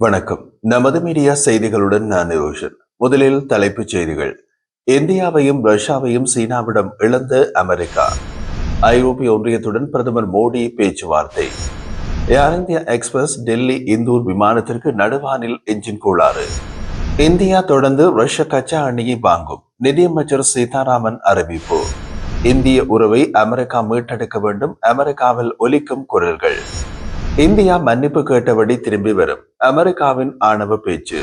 வணக்கம். நமது மீடியா செய்திகளுடன் நான் ரோஷன். முதலில் தலைப்புச் செய்திகள். இந்தியாவையும் ரஷ்யாவையும் சீனாவிடம் இழந்த அமெரிக்கா. ஐரோப்பிய ஒன்றியத்துடன் பிரதமர் மோடி பேச்சுவார்த்தை. Air India express Delhi Indore விமானத்திற்கு நடுவானில் என்ஜின் கோளாறு. இந்தியா தொடர்ந்து ரஷ்ய கச்சா அணியை வாங்கும் நிதியமைச்சர் சீதாராமன் அறிவிப்பு. இந்திய உறவை அமெரிக்கா மீட்டெடுக்க வேண்டும் அமெரிக்காவில் ஒலிக்கும் குரல்கள். இந்தியா மன்னிப்பு கேட்டபடி திரும்பி வரும் அமெரிக்காவின் ஆணவ பேச்சு.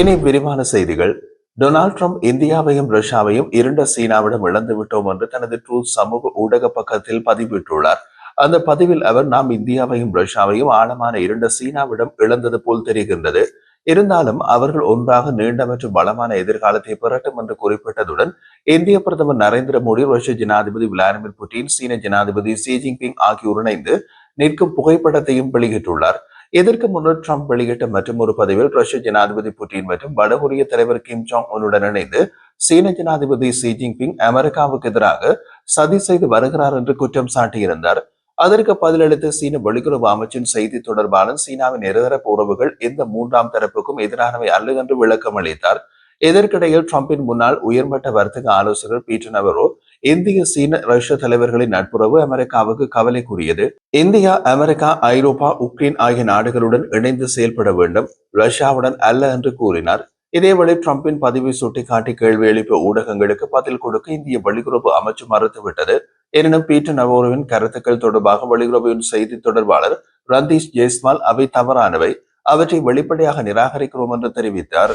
இனி விரிவான செய்திகள். டொனால்ட் ட்ரம்ப் இந்தியாவையும் ரஷ்யாவையும் இருண்ட சீனாவிடம் இழந்து விட்டோம் என்று தனது ட்ரூத் சமூக ஊடக பக்கத்தில் பதிவிட்டுள்ளார். அந்த பதிவில் அவர் நாம் இந்தியாவையும் ரஷ்யாவையும் ஆழமான இருண்ட சீனாவிடம் இழந்தது போல் தெரிகின்றது. இருந்தாலும் அவர்கள் ஒன்றாக நீண்ட மற்றும் பலமான எதிர்காலத்தை பெறட்டும் என்று குறிப்பிட்டதுடன் இந்திய பிரதமர் நரேந்திர மோடி ரஷ்ய ஜனாதிபதி விளாடிமிர் புட்டின் சீன ஜனாதிபதி ஷி ஜின்பிங் ஆகியோர் இணைந்து நிற்கும் புகைப்படத்தையும் வெளியிட்டுள்ளார். இதற்கு முன்னர் ட்ரம்ப் வெளியிட்ட மற்றும் ஒரு பதிவில் ரஷ்ய ஜனாதிபதி புட்டின் மற்றும் வடகொரிய தலைவர் கிம் ஜாங் உன்னுடன் இணைந்து சீன ஜனாதிபதி ஷி ஜின்பிங் அமெரிக்காவுக்கு எதிராக சதி செய்து வருகிறார் என்று குற்றம் சாட்டியிருந்தார். அதற்கு பதிலளித்த சீன வெளியுறவு அமைச்சின் செய்தி தொடர்பாளர் சீனாவின் இருதரப்பு உறவுகள் எந்த மூன்றாம் தரப்புக்கும் எதிரானவை அல்ல என்று விளக்கம் அளித்தார் இதற்கிடையில் டிரம்பின் முன்னாள் உயர்மட்ட வர்த்தக ஆலோசகர் பீட்டர் நவரோ இந்திய சீன ரஷ்ய தலைவர்களின் நட்புறவு அமெரிக்காவுக்கு கவலைக்குரியது இந்தியா அமெரிக்கா ஐரோப்பா உக்ரைன் ஆகிய நாடுகளுடன் இணைந்து செயல்பட வேண்டும் ரஷ்யாவுடன் அல்ல என்று கூறினார். இதேவேளை ட்ரம்பின் பதிவை சுட்டிக்காட்டி கேள்வி எழுப்பிய ஊடகங்களுக்கு பதில் கொடுக்க இந்திய வெளியுறவு அமைச்சு மறுத்துவிட்டது. எனினும் பீட்டர் நவோருவின் கருத்துக்கள் தொடர்பாக வெளியுறவின் செய்தி தொடர்பாளர் ரந்தீஷ் ஜெய்ஸ்வால் அவை தவறானவை. அவற்றை வெளிப்படையாக நிராகரிக்கிறோம் என்று தெரிவித்தார்.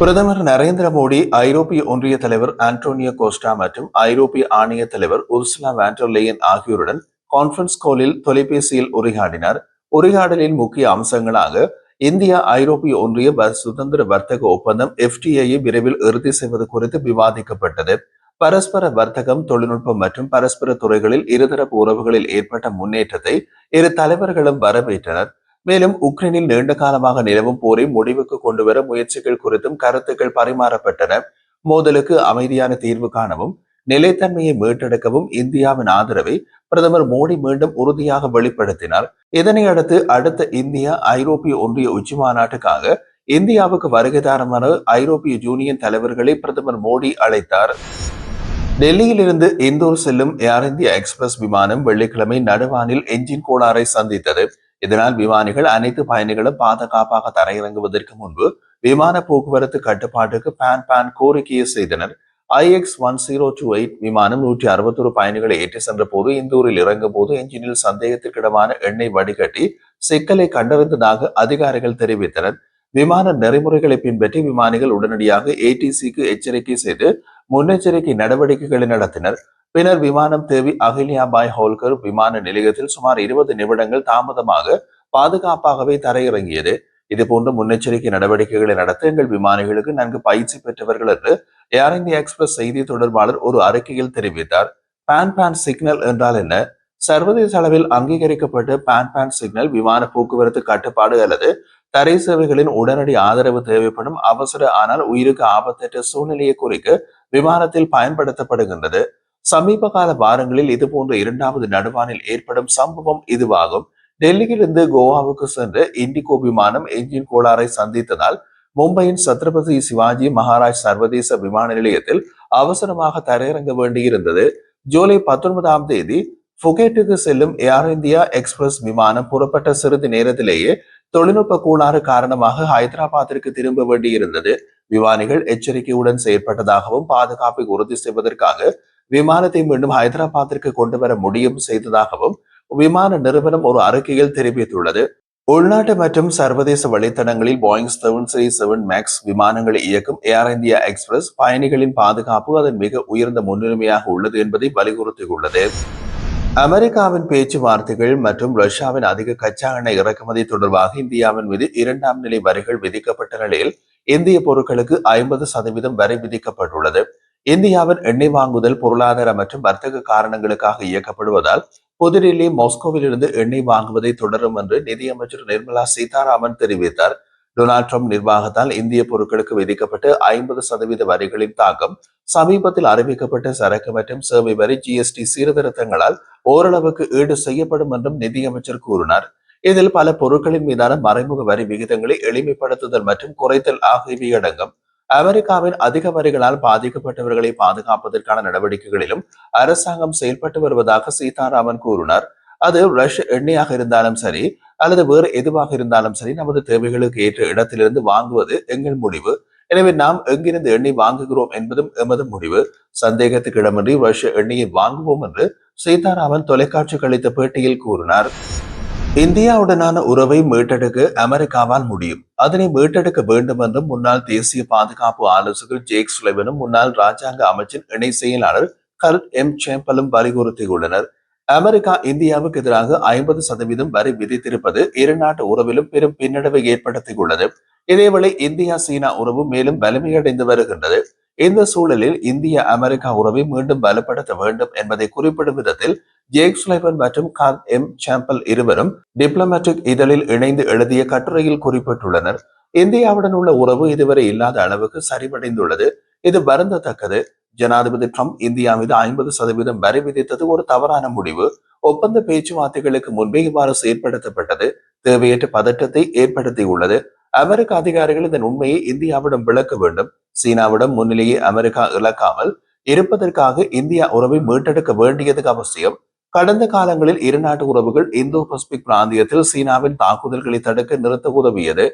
பிரதமர் நரேந்திர மோடி ஐரோப்பிய ஒன்றிய தலைவர் ஆண்டோனியோ கோஸ்டா மற்றும் ஐரோப்பிய ஆணைய தலைவர் உர்சுலா வேண்டர்லேயன் ஆகியோருடன் கான்பரன்ஸ் காலில் தொலைபேசியில் உரையாடினார். உரையாடலின் முக்கிய அம்சங்களாக இந்தியா ஐரோப்பிய ஒன்றிய சுதந்திர வர்த்தக ஒப்பந்தம் எஃப்டிஐயை விரைவில் இறுதி செய்வது குறித்து விவாதிக்கப்பட்டது. பரஸ்பர வர்த்தகம் தொழில்நுட்பம் மற்றும் பரஸ்பர துறைகளில் இருதரப்பு உறவுகளில் ஏற்பட்ட முன்னேற்றத்தை இரு தலைவர்களும் வரவேற்றனர். மேலும் உக்ரைனில் நீண்ட காலமாக நிலவும் போரை முடிவுக்கு கொண்டுவர முயற்சிகள் குறித்தும் கருத்துக்கள் பரிமாறப்பட்டன. மோதலுக்கு அமைதியான தீர்வு காணவும் நிலைத்தன்மையை மீட்டெடுக்கவும் இந்தியாவின் ஆதரவை பிரதமர் மோடி மீண்டும் உறுதியாக வெளிப்படுத்தினார். இதனை அடுத்து அடுத்த இந்தியா ஐரோப்பிய ஒன்றிய உச்சி மாநாட்டுக்காக இந்தியாவுக்கு வருகை தருமாறு ஐரோப்பிய யூனியன் தலைவர்களை பிரதமர் மோடி அழைத்தார். டெல்லியிலிருந்து இந்தூர் செல்லும் ஏர் இந்தியா எக்ஸ்பிரஸ் விமானம் வெள்ளிக்கிழமை நடுவானில் என்ஜின் கோளாறை சந்தித்தது. இதனால் விமானிகள் அனைத்து பயணிகளும் பாதுகாப்பாக தரையிறங்குவதற்கு முன்பு விமான போக்குவரத்து கட்டுப்பாட்டுக்கு பேன் பேன் கோரிக்கையை செய்தனர். IX one zero two eight விமானம் நூற்றி அறுபத்தொரு பயணிகளை ஏற்றி சென்ற போது இந்தூரில் இறங்கும் போது என்ஜினில் சந்தேகத்திற்கிடமான எண்ணெய் வடிகட்டி சிக்கலை கண்டறிந்ததாக அதிகாரிகள் தெரிவித்தனர். விமான நெறிமுறைகளை பின்பற்றி விமானிகள் உடனடியாக ஏடிசிக்கு எச்சரிக்கை செய்து முன்னெச்சரிக்கை நடவடிக்கைகளை நடத்தினர். பின்னர் விமானம் தேவி அகில்யாபாய் ஹோல்கர் விமான நிலையத்தில் சுமார் இருபது நிமிடங்கள் தாமதமாக பாதுகாப்பாகவே தரையிறங்கியது. இதுபோன்ற முன்னெச்சரிக்கை நடவடிக்கைகளை நடத்த எங்கள் விமானிகளுக்கு நன்கு பயிற்சி பெற்றவர்கள் என்று ஏர் இந்தியா எக்ஸ்பிரஸ் செய்தி தொடர்பாளர் ஒரு அறிக்கையில் தெரிவித்தார். பேன் பேன் சிக்னல் என்றால் என்ன? சர்வதேச அளவில் அங்கீகரிக்கப்பட்ட பேன் பேன் சிக்னல் விமான போக்குவரத்து கட்டுப்பாடு அல்லது தரை சேவைகளின் உடனடி ஆதரவு தேவைப்படும் அவசர ஆனால் உயிருக்கு ஆபத்தற்ற சூழ்நிலையை குறிக்க விமானத்தில் பயன்படுத்தப்படுகின்றது. சமீப கால வாரங்களில் இது போன்ற இரண்டாவது நடுவானில் ஏற்படும் சம்பவம் இதுவாகும். டெல்லியிலிருந்து கோவாவுக்கு சென்று இண்டிகோ விமானம் என்ஜின் கோளாறை சந்தித்ததால் மும்பையின் சத்ரபதி சிவாஜி மகாராஜ் சர்வதேச விமான நிலையத்தில் அவசரமாக தரையிறங்க வேண்டியிருந்தது. ஜூலை பத்தொன்பதாம் தேதி புகேட்டுக்கு செல்லும் ஏர் இந்தியா எக்ஸ்பிரஸ் விமானம் புறப்பட்ட சிறிது நேரத்திலேயே தொழில்நுட்ப கோளாறு காரணமாக ஹைதராபாத்திற்கு திரும்ப வேண்டியிருந்தது. விமானிகள் எச்சரிக்கையுடன் செயற்பட்டதாகவும் பாதுகாப்பை உறுதி செய்வதற்காக விமானத்தை மீண்டும் ஹைதராபாத்திற்கு கொண்டு வர முடியும் செய்ததாகவும் விமான நிறுவனம் ஒரு அறிக்கையில் தெரிவித்துள்ளது. உள்நாட்டு மற்றும் சர்வதேச வழித்தடங்களில் Boeing seven three seven max விமானங்களை இயக்கும் ஏர் இந்தியா எக்ஸ்பிரஸ் பயணிகளின் பாதுகாப்பு அதன் மிக உயர்ந்த முன்னுரிமையாக உள்ளது என்பதை வலியுறுத்தியுள்ளது. அமெரிக்காவின் பேச்சுவார்த்தைகள் மற்றும் ரஷ்யாவின் அதிக கச்சா எண்ணெய் இறக்குமதி தொடர்பாக இந்தியாவின் மீது இரண்டாம் நிலை வரிகள் விதிக்கப்பட்ட நிலையில் இந்திய பொருட்களுக்கு ஐம்பது சதவீதம் வரி விதிக்கப்பட்டுள்ளது. இந்தியாவின் எண்ணெய் வாங்குதல் பொருளாதார மற்றும் வர்த்தக காரணங்களுக்காக இயக்கப்படுவதால் புதுடில்லி மாஸ்கோவில் இருந்து எண்ணெய் வாங்குவதை தொடரும் என்று நிதியமைச்சர் நிர்மலா சீதாராமன் தெரிவித்தார். டொனால்ட் ட்ரம்ப் நிர்வாகத்தால் இந்திய பொருட்களுக்கு விதிக்கப்பட்ட ஐம்பது சதவீத வரிகளின் தாக்கம் சமீபத்தில் அறிவிக்கப்பட்ட சரக்கு மற்றும் சேவை வரி ஜிஎஸ்டி சீர்திருத்தங்களால் ஓரளவுக்கு ஈடு செய்யப்படும் என்றும் நிதியமைச்சர் கூறினார். இதில் பல பொருட்களின் மீதான மறைமுக வரி விகிதங்களை எளிமைப்படுத்துதல் மற்றும் குறைத்தல் ஆகியவை அடங்கும். அமெரிக்காவின் அதிக வரிகளால் பாதிக்கப்பட்டவர்களை பாதுகாப்பதற்கான நடவடிக்கைகளிலும் அரசாங்கம் செயல்பட்டு வருவதாக சீதாராமன் கூறினார். அது ரஷ்ய எண்ணெயாக இருந்தாலும் சரி அல்லது வேறு எதுவாக இருந்தாலும் சரி நமது தேவைகளுக்கு ஏற்ற இடத்திலிருந்து வாங்குவது எங்கள் முடிவு. எனவே நாம் எங்கிருந்து எண்ணெய் வாங்குகிறோம் என்பதும் எமது முடிவு. சந்தேகத்துக்கு இடமின்றி ரஷ்ய எண்ணெயை வாங்குவோம் என்று சீதாராமன் தொலைக்காட்சிக்கு அளித்த பேட்டியில் கூறினார். இந்தியாவுடனான உறவை மீட்டெடுக்க அமெரிக்காவால் முடியும். அதனை மீட்டெடுக்க வேண்டும் என்றும் முன்னாள் தேசிய பாதுகாப்பு ஆலோசகர் ஜேக் சுலைவனும் முன்னாள் ராஜாங்க அமைச்சின் இணை செயலாளர் கல் எம். சேம்பலும் வலியுறுத்தியுள்ளனர். அமெரிக்கா இந்தியாவுக்கு எதிராக ஐம்பது சதவீதம் வரி விதித்திருப்பது இரு நாட்டு உறவிலும் பெரும் பின்னடைவை ஏற்படுத்தியுள்ளது. இதேவேளை இந்தியா சீனா உறவு மேலும் வலிமையடைந்து வருகின்றது. இந்த சூழலில் இந்திய அமெரிக்கா உறவை மீண்டும் பலப்படுத்த வேண்டும் என்பதை குறிப்பிடும் விதத்தில் ஜேக் சுலைவன் மற்றும் கார் எம் சாம்பல் இருவரும் டிப்ளமேட்டிக் இதழில் இணைந்து எழுதிய கட்டுரையில் குறிப்பிட்டுள்ளனர். இந்தியாவுடன் உள்ள உறவு இதுவரை இல்லாத அளவுக்கு சரிவடைந்துள்ளது. இது வருந்தத்தக்கது. ஜனாதிபதி ட்ரம்ப் இந்தியா மீது ஐம்பது சதவீதம் வரி விதித்தது ஒரு தவறான முடிவு. ஒப்பந்த பேச்சுவார்த்தைகளுக்கு முன்பே இவ்வாறு செயற்படுத்தப்பட்டது. தேவையற்ற பதற்றத்தை ஏற்படுத்தியுள்ளது. அமெரிக்க அதிகாரிகள் இதன் உண்மையை இந்தியாவிடம் விளக்க வேண்டும். சீனாவிடம் முன்னிலையை அமெரிக்கா இழக்காமல் இருப்பதற்காக இந்தியா உறவை மீட்டெடுக்க வேண்டியது அவசியம். கடந்த காலங்களில் இருநாட்டு உறவுகள் இந்தோ பசிபிக் பிராந்தியத்தில் சீனாவின் தாக்குதல்களை தடுக்க நிறுத்த உதவியது.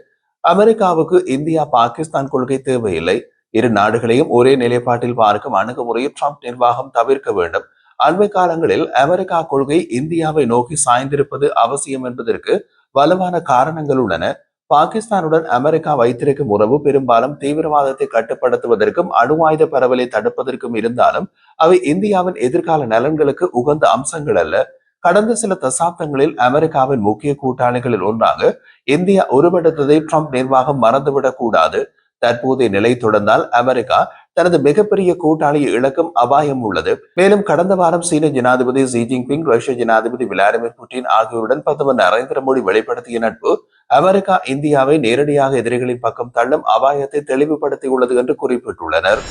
அமெரிக்காவுக்கு இந்தியா பாகிஸ்தான் கொள்கை தேவையில்லை. இரு நாடுகளையும் ஒரே நிலைப்பாட்டில் பார்க்கும் அணுகுமுறையை ட்ரம்ப் நிர்வாகம் தவிர்க்க வேண்டும். அண்மை காலங்களில் அமெரிக்கா கொள்கை இந்தியாவை நோக்கி சாய்ந்திருப்பது அவசியம் என்பதற்கு வலுவான காரணங்கள் உள்ளன. பாகிஸ்தானுடன் அமெரிக்கா வைத்திருக்கும் உறவு பெரும்பாலும் தீவிரவாதத்தை கட்டுப்படுத்துவதற்கும் அணு ஆயுத பரவலை தடுப்பதற்கும் இருந்தாலும் அவை இந்தியாவின் எதிர்கால நலன்களுக்கு உகந்த அம்சங்கள் அல்ல. கடந்த சில தசாப்தங்களில் அமெரிக்காவின் முக்கிய கூட்டாளிகளில் ஒன்றாக இந்தியா உருவெடுத்ததை ட்ரம்ப் நிர்வாகம் மறந்துவிடக் கூடாது தற்போதைய நிலை தொடர்ந்தால் அமெரிக்கா தனது மிகப்பெரிய கூட்டாளியை இழக்கும் அபாயம் உள்ளது. மேலும் கடந்த வாரம் சீன ஜனாதிபதி ஜி ஜின்பிங் ரஷ்ய ஜனாதிபதி விளாடிமிர் புட்டின் ஆகியோருடன் பிரதமர் நரேந்திர மோடி வெளிப்படுத்திய நட்பு அமெரிக்கா இந்தியாவை நேரடியாக எதிரிகளின் பக்கம் தள்ளும் அபாயத்தை தெளிவுபடுத்தியுள்ளது என்று குறிப்பிட்டுள்ளனர்.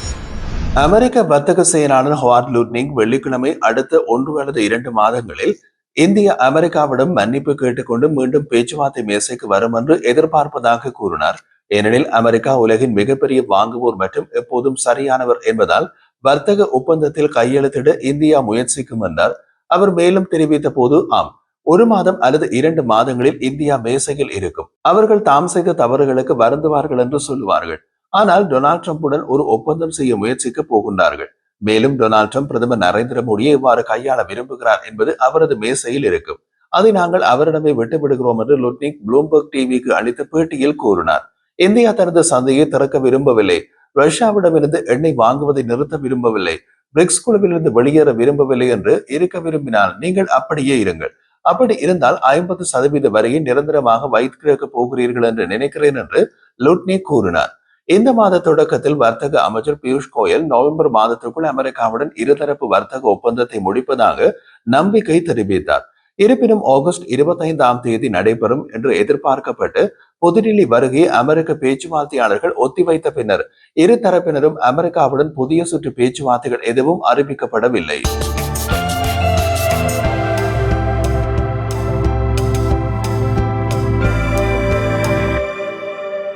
அமெரிக்க வர்த்தக செயலாளர் ஹவார்ட் லூட்னிங் வெள்ளிக்கிழமை அடுத்த ஒன்று அல்லது இரண்டு மாதங்களில் இந்தியா அமெரிக்காவிடம் மன்னிப்பு கேட்டுக்கொண்டு மீண்டும் பேச்சுவார்த்தை மேசைக்கு வரும் என்று எதிர்பார்ப்பதாக கூறினார். ஏனெனில் அமெரிக்கா உலகின் மிகப்பெரிய வாங்குவோர் மற்றும் எப்போதும் சரியானவர் என்பதால் வர்த்தக ஒப்பந்தத்தில் கையெழுத்திட இந்தியா முயற்சிக்கும் என்றார். அவர் மேலும் தெரிவித்த போது ஆம் ஒரு மாதம் அல்லது இரண்டு மாதங்களில் இந்தியா மேசையில் இருக்கும். அவர்கள் தாம் செய்த தவறுகளுக்கு வருந்துவார்கள் என்று சொல்லுவார்கள். ஆனால் டொனால்ட் ட்ரம்புடன் ஒரு ஒப்பந்தம் செய்ய முயற்சிக்க போகின்றார்கள். மேலும் டொனால்ட் ட்ரம்ப் பிரதமர் நரேந்திர மோடியை இவ்வாறு கையாள விரும்புகிறார் என்பது அவரது மேசையில் இருக்கும். அதை நாங்கள் அவரிடமே விட்டுவிடுகிறோம் என்று லுட்னிக் ப்ளூம்பர்க் டிவிக்கு அளித்த பேட்டியில் கூறினார். இந்தியா தனது சந்தையை திறக்க விரும்பவில்லை. ரஷ்யாவிடமிருந்து எண்ணெய் வாங்குவதை நிறுத்த விரும்பவில்லை. பிரிக்ஸ் குழுவிலிருந்து வெளியேற விரும்பவில்லை என்று இருக்க விரும்பினால் நீங்கள் அப்படியே இருங்கள். அப்படி இருந்தால் ஐம்பது சதவீத வரையை நிரந்தரமாக வைத்திருக்க போகிறீர்கள் என்று நினைக்கிறேன் என்று லுட்னி கூறினார். இந்த மாத தொடக்கத்தில் வர்த்தக அமைச்சர் பியூஷ் கோயல் நவம்பர் மாதத்திற்குள் அமெரிக்காவுடன் இருதரப்பு வர்த்தக ஒப்பந்தத்தை முடிப்பதாக நம்பிக்கை தெரிவித்தார். இருப்பினும் ஆகஸ்ட் இருபத்தைந்தாம் தேதி நடைபெறும் என்று எதிர்பார்க்கப்பட்டு புதுடில்லி வருகை அமெரிக்க பேச்சுவார்த்தையாளர்கள் ஒத்திவைத்த பின்னர் இரு தரப்பினரும் அமெரிக்காவுடன் புதிய சுற்று பேச்சுவார்த்தைகள் எதுவும் அறிவிக்கப்படவில்லை.